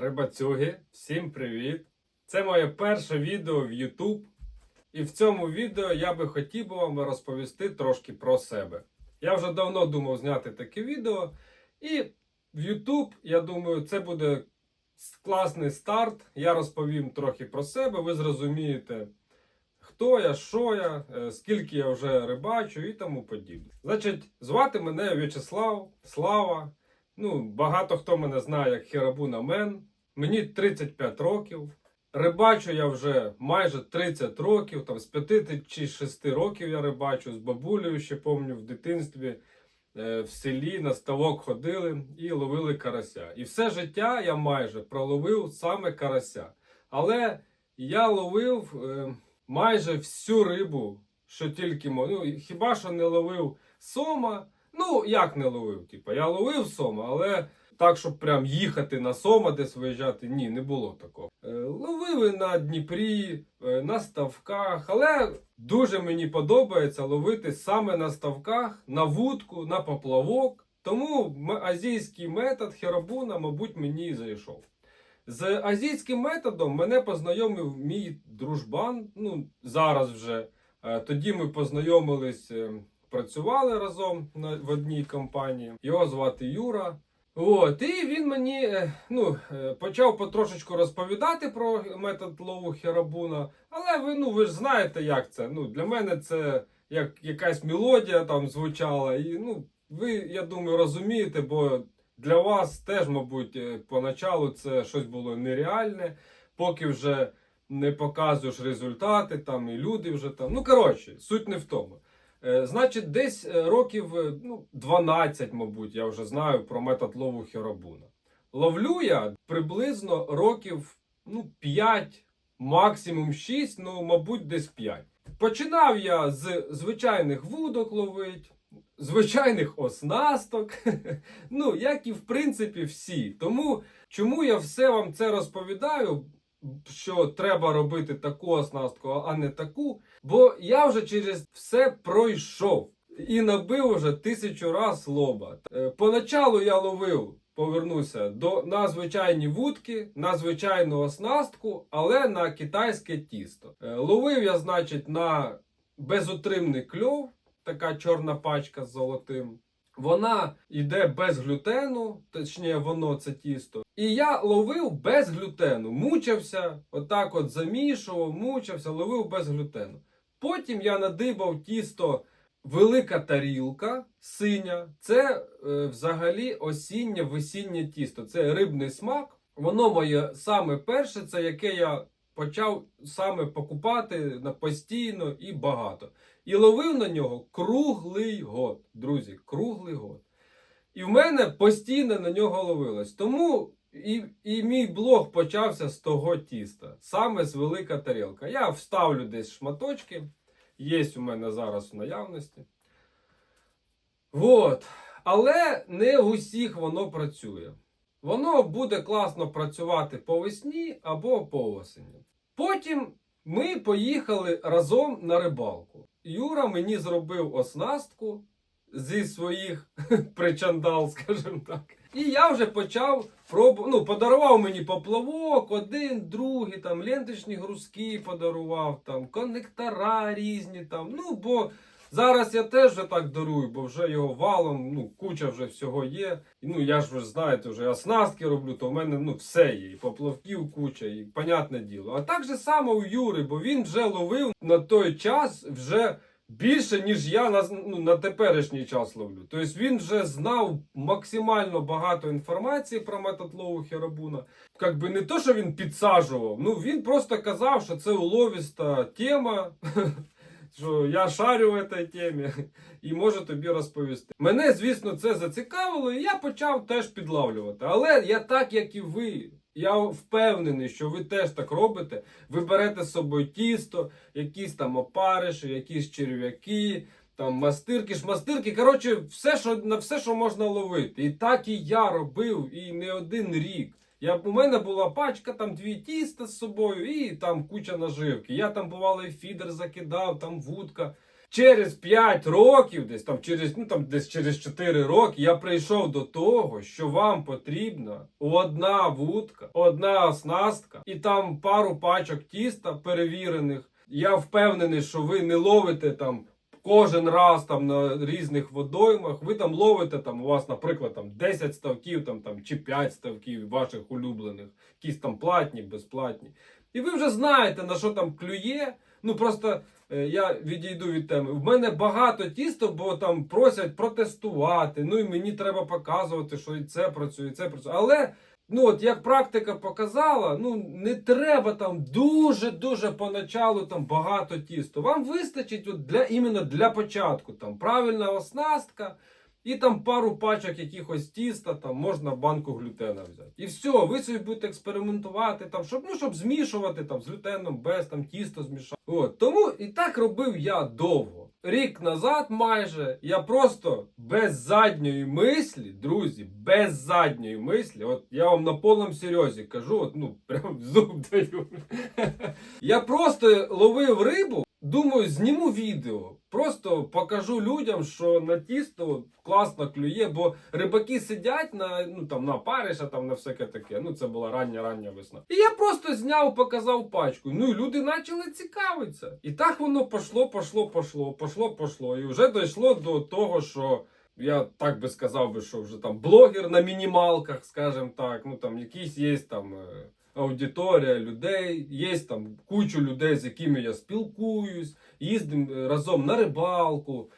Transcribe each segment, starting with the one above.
Рибацюги, всім привіт! Це моє перше відео в YouTube. І в цьому відео я би хотів би вам розповісти трошки про себе. Я вже давно думав зняти таке відео. І в YouTube, я думаю, це буде класний старт. Я розповім трохи про себе, ви зрозумієте, хто я, що я, е, скільки я вже рибачу і тому подібне. Значить, звати мене В'ячеслав, Слава. Ну, багато хто мене знає як Херабуна Мен. Мені 35 років. Рибачу я вже майже 30 років, там з 5 чи 6 років я рибачу, з бабулею ще пам'ятаю в дитинстві е, в селі на ставок ходили і ловили карася. І все життя я майже проловив саме карася. Але я ловив е, майже всю рибу, що тільки мо- ну, хіба що не ловив сома. Ну, як не ловив? Типа, я ловив сома, але так, щоб прям їхати на сома десь виїжджати, ні, не було такого. Е, ловили на Дніпрі, е, на ставках, але дуже мені подобається ловити саме на ставках, на вудку, на поплавок. Тому азійський метод херабуна, мабуть, мені і зайшов. З азійським методом мене познайомив мій дружбан. Ну, зараз вже. Е, Тоді ми познайомились, е, працювали разом в одній компанії. Його звати Юра. От, і він мені е, ну, е, почав потрошечку розповідати про метод лову херабуна. Але ви, ну, ви ж знаєте, як це. Ну, для мене це як якась мелодія там звучала. І ну, ви, я думаю, розумієте, бо для вас теж, мабуть, е, поначалу це щось було нереальне, поки вже не показуєш результати, там і люди вже там. Ну, коротше, суть не в тому. Е, Значить, десь е, років е, ну, 12, мабуть, я вже знаю про метод лову херабуна. Ловлю я приблизно років ну, 5, максимум 6, ну, мабуть, десь 5. Починав я з звичайних вудок ловить, звичайних оснасток, ну, як і в принципі всі. Тому чому я все вам це розповідаю, що треба робити таку оснастку, а не таку, бо я вже через все пройшов і набив вже тисячу раз лоба. Е, Поначалу я ловив, повернуся до на звичайні вудки, на звичайну оснастку, але на китайське тісто. Е, Ловив я, значить, на безотримний кльов, така чорна пачка з золотим. Вона йде без глютену, точніше, воно це тісто. І я ловив без глютену, мучився, отак от замішував, мучився, ловив без глютену. Потім я надибав тісто велика тарілка синя. Це е, взагалі осіннє весіннє тісто. Це рибний смак. Воно моє саме перше, це яке я почав саме покупати на постійно і багато. І ловив на нього круглий год. Друзі, круглий год. І в мене постійно на нього ловилось. Тому і, і мій блог почався з того тіста, саме з велика тарілка. Я вставлю десь шматочки, є у мене зараз в наявності. Вот. Але не в усіх воно працює. Воно буде класно працювати по весні або по осені. Потім ми поїхали разом на рибалку. Юра мені зробив оснастку зі своїх причандал, скажімо так. І я вже почав пробувати. Ну, подарував мені поплавок, один, другий, там ленточні грузки подарував, там коннектора різні. там. Ну, бо зараз я теж вже так дарую, бо вже його валом, ну, куча вже всього є. Ну, я ж ви знаєте, вже оснастки роблю, то в мене ну, все є. І поплавків куча, і понятне діло. А так же само у Юри, бо він вже ловив на той час вже. Більше, ніж я на, ну, на теперішній час ловлю. Тобто він вже знав максимально багато інформації про метод лову херабуна. Как би не то, що він підсаджував, ну він просто казав, що це уловіста тема, що я шарю в цій темі і можу тобі розповісти. Мене, звісно, це зацікавило, і я почав теж підлавлювати. Але я так, як і ви. Я впевнений, що ви теж так робите. Ви берете з собою тісто, якісь там опариші, якісь черв'яки, там мастирки, шмастирки. Коротше, все, що, на все, що можна ловити. І так і я робив, і не один рік. Я, у мене була пачка, там дві тіста з собою, і там куча наживки. Я там бувало і фідер закидав, там вудка. через 5 років, десь там через ну там десь через 4 роки, я прийшов до того, що вам потрібна одна вудка, одна оснастка і там пару пачок тіста перевірених. Я впевнений, що ви не ловите там кожен раз там на різних водоймах. Ви там ловите там у вас, наприклад, там 10 ставків, там там чи 5 ставків ваших улюблених, якісь там платні, безплатні. І ви вже знаєте на що там клює. Ну просто е, я відійду від теми. В мене багато тісто, бо там просять протестувати. Ну і мені треба показувати, що і це працює, і це працює. Але ну от як практика показала, ну не треба там дуже дуже поначалу там багато тісту. Вам вистачить от для іменно для початку. Там правильна оснастка. І там пару пачок якихось тіста, там можна банку глютена взяти. І все, ви собі будете експериментувати, там, щоб, ну, щоб змішувати там, з глютеном, без там тісто змішати. От. Тому і так робив я довго. Рік назад майже я просто без задньої мислі, друзі, без задньої мислі, от я вам на повному серйозі кажу, от, ну, прям зуб даю. Я просто ловив рибу, думаю, зніму відео. Просто покажу людям, що на тісто класно клює, бо рибаки сидять на ну там на париша, там на всяке таке. Ну це була рання рання весна. І я просто зняв, показав пачку. Ну і люди почали цікавитися. І так воно пошло, пошло, пошло, пошло, пошло. І вже дійшло до того, що. Я так би сказав би, що вже там блогер на мінімалках, скажімо так, ну там якісь є там е, аудиторія людей, є там кучу людей, з якими я спілкуюсь, їздимо е, разом на рибалку.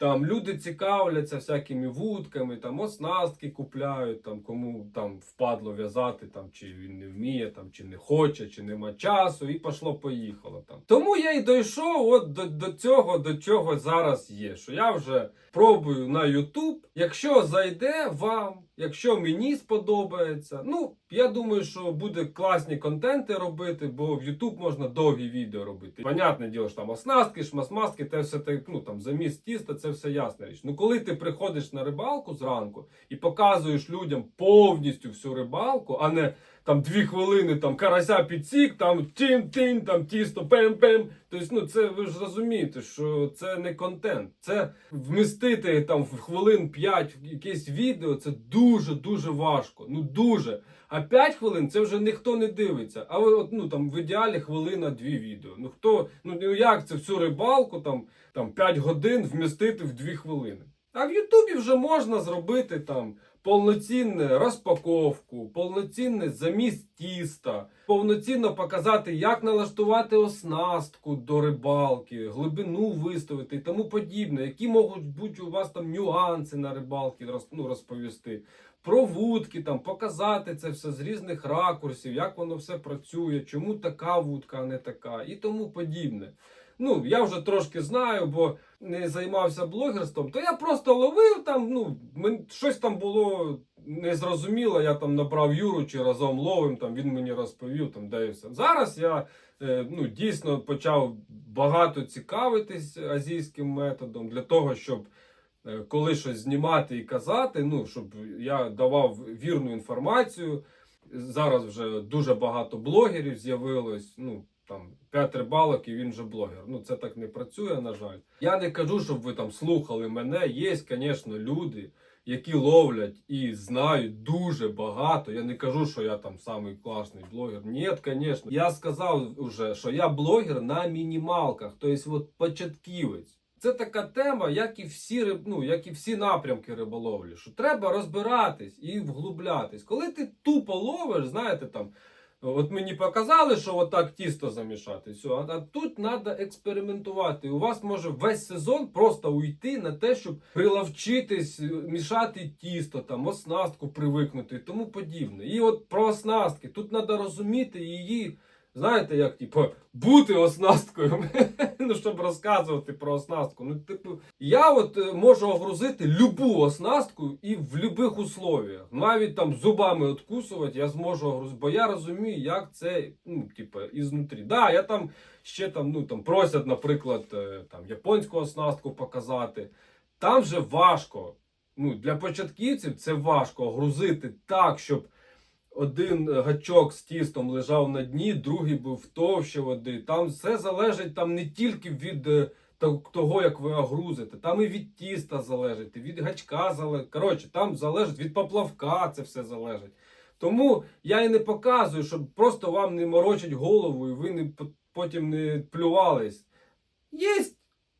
Там люди цікавляться всякими вудками, там оснастки купляють, там кому там впадло в'язати, там чи він не вміє, там чи не хоче, чи нема часу, і пошло поїхало там. Тому я й дійшов от до, до цього, до чого зараз є. Що я вже пробую на YouTube. Якщо зайде вам, якщо мені сподобається, ну я думаю, що буде класні контенти робити, бо в YouTube можна довгі відео робити. Понятне діло, що там оснастки, шмасмаски, те все так, ну там заміст тіста, це все ясна річ. Ну коли ти приходиш на рибалку зранку і показуєш людям повністю всю рибалку, а не там дві хвилини там карася підсік, там тін-тін, там тісто, пем-пем. Тобто, ну це ви ж розумієте, що це не контент. Це вмістити там в хвилин 5 якесь відео, це дуже дуже важко. Ну дуже. А 5 хвилин це вже ніхто не дивиться. А от, ну там в ідеалі хвилина-дві відео. Ну хто, ну ну, як це всю рибалку там, там 5 годин вмістити в 2 хвилини? А в Ютубі вже можна зробити там повноцінну розпаковку, повноцінний заміст тіста, повноцінно показати, як налаштувати оснастку до рибалки, глибину виставити і тому подібне, які можуть бути у вас там нюанси на рибалки ну, розповісти. Про вудки, там показати це все з різних ракурсів, як воно все працює, чому така вудка, а не така, і тому подібне. Ну, я вже трошки знаю, бо не займався блогерством, то я просто ловив там, ну, щось там було незрозуміло, я там набрав Юру чи разом ловим, там він мені розповів, там де і все. Зараз я е, ну, дійсно почав багато цікавитись азійським методом для того, щоб е, коли щось знімати і казати, ну, щоб я давав вірну інформацію. Зараз вже дуже багато блогерів з'явилось. Ну, там 5 рибалок і він же блогер. Ну це так не працює, на жаль. Я не кажу, щоб ви там слухали мене. Є, звісно, люди, які ловлять і знають дуже багато. Я не кажу, що я там самий класний блогер. Ні, звісно. Я сказав вже, що я блогер на мінімалках, тобто от початківець. Це така тема, як і всі ну, як і всі напрямки риболовлі, що треба розбиратись і вглублятись. Коли ти тупо ловиш, знаєте, там От мені показали, що отак тісто замішати. Все, а, тут треба експериментувати. У вас може весь сезон просто уйти на те, щоб прилавчитись, мішати тісто, там оснастку привикнути і тому подібне. І от про оснастки. Тут треба розуміти її. Знаєте, як типу, бути оснасткою, ну щоб розказувати про оснастку. Ну, типу, я от е, можу огрузити любу оснастку і в будь-яких условіях. Навіть там зубами откусувати я зможу огрузити, бо я розумію, як це ну, типу, ізнутрі. Да, я там ще там, ну, там просять, наприклад, е, там, японську оснастку показати. Там же важко. Ну, для початківців це важко грузити так, щоб один гачок з тістом лежав на дні, другий був товще води. Там все залежить там не тільки від е, того, як ви огрузите. Там і від тіста залежить, і від гачка залежить. Коротше, там залежить від поплавка, це все залежить. Тому я і не показую, щоб просто вам не морочить голову і ви не потім не плювались. Є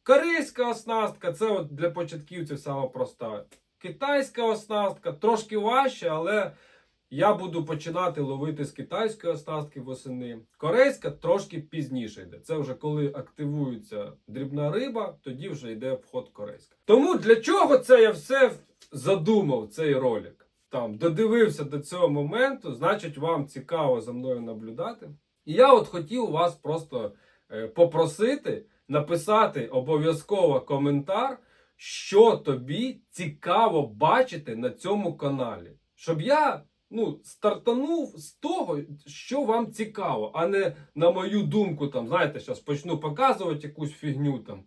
корейська оснастка, це от для початківців саме проста. Китайська оснастка трошки важче, але я буду починати ловити з китайської оснастки восени. Корейська трошки пізніше йде. Це вже коли активується дрібна риба, тоді вже йде вход корейська. Тому для чого це я все задумав, цей ролик? Там додивився до цього моменту, значить, вам цікаво за мною наблюдати. І я от хотів вас просто е, попросити написати обов'язково коментар, що тобі цікаво бачити на цьому каналі. Щоб я ну, стартанув з того, що вам цікаво, а не на мою думку, там, знаєте, зараз почну показувати якусь фігню там.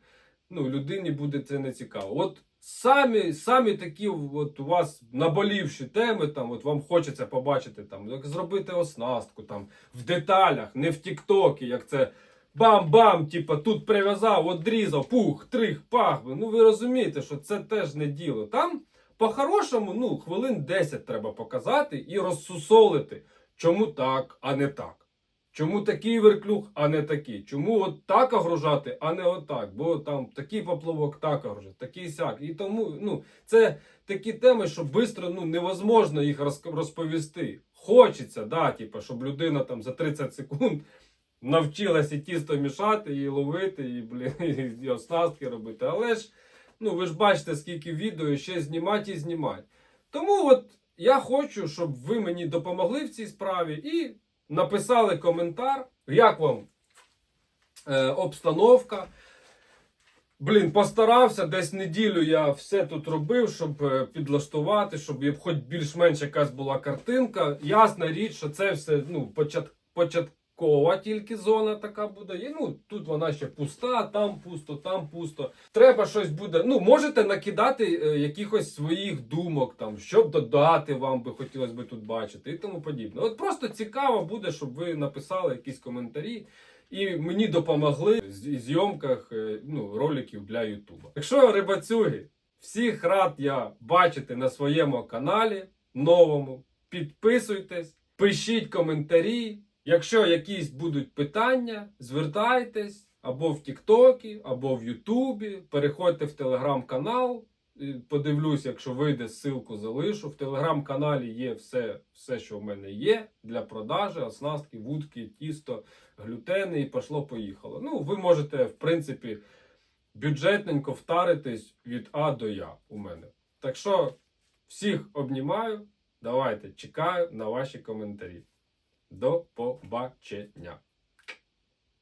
Ну, людині буде це не цікаво. От самі, самі такі от у вас наболівші теми, там, от вам хочеться побачити, там, як зробити оснастку там, в деталях, не в Тіктокі, як це бам-бам, типа тут прив'язав, одрізав, пух, трих, пах. Ну ви розумієте, що це теж не діло. Там по-хорошому, ну, хвилин 10 треба показати і розсусолити, чому так, а не так. Чому такий верклюг, а не такий? Чому от так огружати, а не отак? Бо там такий поплавок так огружати, такий сяк. І тому ну, це такі теми, що швидко ну, невозможно їх роз- розповісти. Хочеться, да, типу, щоб людина там за 30 секунд навчилася тісто мішати, і ловити, і, блін, і оснастки робити. Але ж, ну, ви ж бачите, скільки відео ще знімати і знімати. Тому от я хочу, щоб ви мені допомогли в цій справі і написали коментар, як вам е, обстановка. Блін, постарався, десь неділю я все тут робив, щоб е, підлаштувати, щоб хоч більш-менш якась була картинка. Ясна річ, що це все ну, почат, початкова тільки зона така буде. І, ну, тут вона ще пуста, там пусто, там пусто. Треба щось буде. Ну, можете накидати е, якихось своїх думок, там, щоб додати вам би хотілося би тут бачити і тому подібне. От просто цікаво буде, щоб ви написали якісь коментарі. І мені допомогли в зйомках е, ну, роликів для Ютуба. Якщо рибацюги, всіх рад я бачити на своєму каналі новому. Підписуйтесь, пишіть коментарі. Якщо якісь будуть питання, звертайтесь або в Тіктокі, або в Ютубі. Переходьте в телеграм-канал. Подивлюсь, якщо вийде, ссылку залишу. В телеграм-каналі є все, все, що в мене є для продажі, оснастки, вудки, тісто, глютени і пошло-поїхало. Ну, ви можете, в принципі, бюджетненько втаритись від А до Я у мене. Так що всіх обнімаю. Давайте чекаю на ваші коментарі. До побачення.